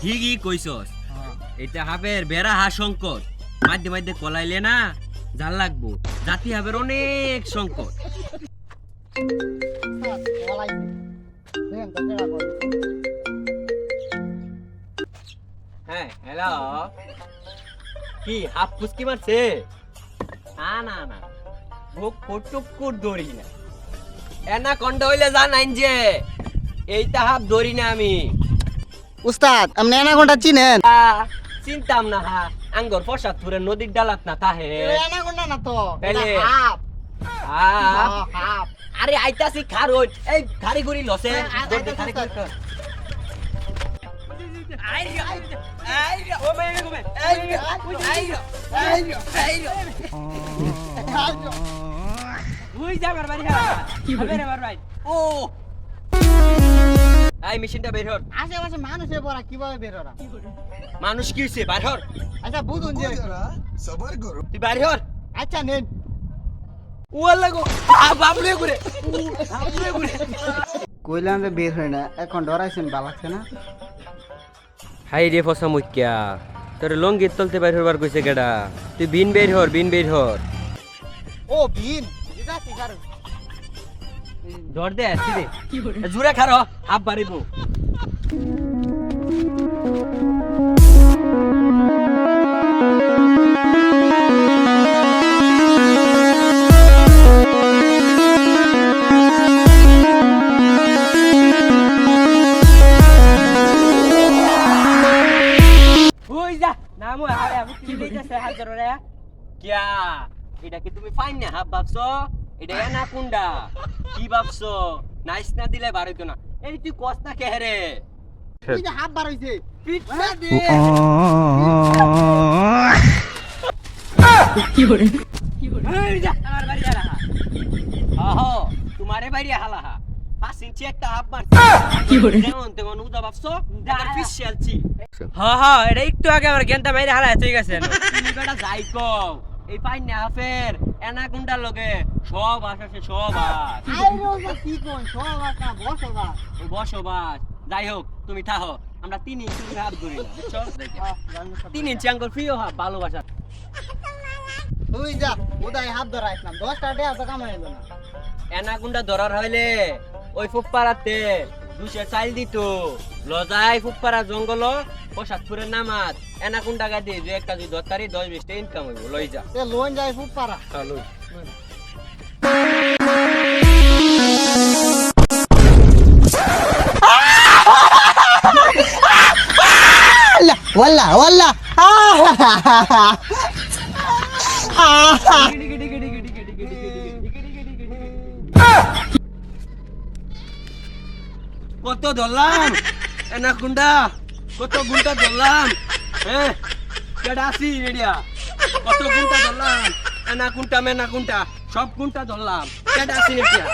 ঠিকই এটা হাবের বেড়া হা সংকট। মাঝে মাঝে কলাইলে না জাল লাগবো। জাতি হাবের অনেক সংকট। হ্যাঁ হ্যালো কি হাফ ফুসকি মারছে? না না না। ভোগ ফটুক দৌড়ি না। এনা কন্ড হইলে জানাইন যে এইটা হাফ দড়ি না আমি। উস্তাদ আপনি এনাকোনটা চিনেন? চিনতাম না হা। আঙ্গর প্রসাদপুরের নদীর ডালাত না তাহে। এনাকোনটা না তো? এটা হাফ হাফ আরে আইতাছি খারোজ এই খারি গুড়ি লসে। খারি গুড়ি আইরো, আইরো, ও মে, মে, মে, আইরো, আইরো, আইরো, আইরো। উই যা আমার বাড়ি হা। আবেরে আমার বাড়ি। ও এই মেশিনটা বের হর আশেপাশে কীভাবে বের মানুষ কি হইছে? বাইর হর আচ্ছা বুঝুন যে তুই বাইর হর আচ্ছা নেন। ওয়াল্লা গো বাবলে ঘুরে। বাবলে ঘুরে। কইলাম যে বের হয় না এখন ডরাইছেন ভালো না? হাই রে ফসা মুখ্যা তোর লঙ্গির তলতে বাইর হবার কইছে কেডা? তুই বিন বের হর বিন বের হর। ও বিন? কি ধর দে আসিলে জুরে খারো হাফ বাড়িব। কিয়া? এটা কি তুমি ফাইন না হাফ ভাবছ? এটা না কুন্ডা কি ভাবছ নাইস না দিলে বাড়িতো না এই তুই কস না কে রে তুই যে হাফ বার হইছে দে এই যা, আমার বাড়ি হালা আহো, তোমারে বাড়ি হালা পাঁচ ইঞ্চি একটা হাফ মারছি। যেমন তেমন উদা ভাবছ, এবার fish শেলছি। হ্যাঁ হ্যাঁ এটা একটু আগে আমার আছে তুমি বেটা যাই কও, এই পাইন না হাফের এনাকুন্ডার লগে আছে কি কোন সবাস না বসবাস। ওই বসবাস। যাই হোক তুমি থাকো আমরা তিন ইঞ্চি হাফ ধরি না বুঝছ? তিন ইঞ্চি আঙ্গুর প্রিয় হাফ ভালোবাসা। তুই যা উদয় হাত টাকা তো কামাই না। এনাকুন্ডা ধরার হইলে ওই ফুটপাড়াতে দুশো চাইল দিত। লজাই ফুটপাড়া জঙ্গল প্রসাদপুরের নামাত এনাকুন্ডা গাদি যে একটা যদি দরকারি দশ বিশটা ইনকাম হইব লই যা। লোন যায় খুব পারা লই ওয়াল্লা ওয়াল্লা কত ধরলাম এনাকুন্ডা কত গুন্টা ধরলাম হ্যাঁ কেডা আসি রেডিয়া কত গুন্টা ধরলাম এনাকুন্টা মেনাকুন্টা সব গুন্টা ধরলাম কেডা আসি রেডিয়া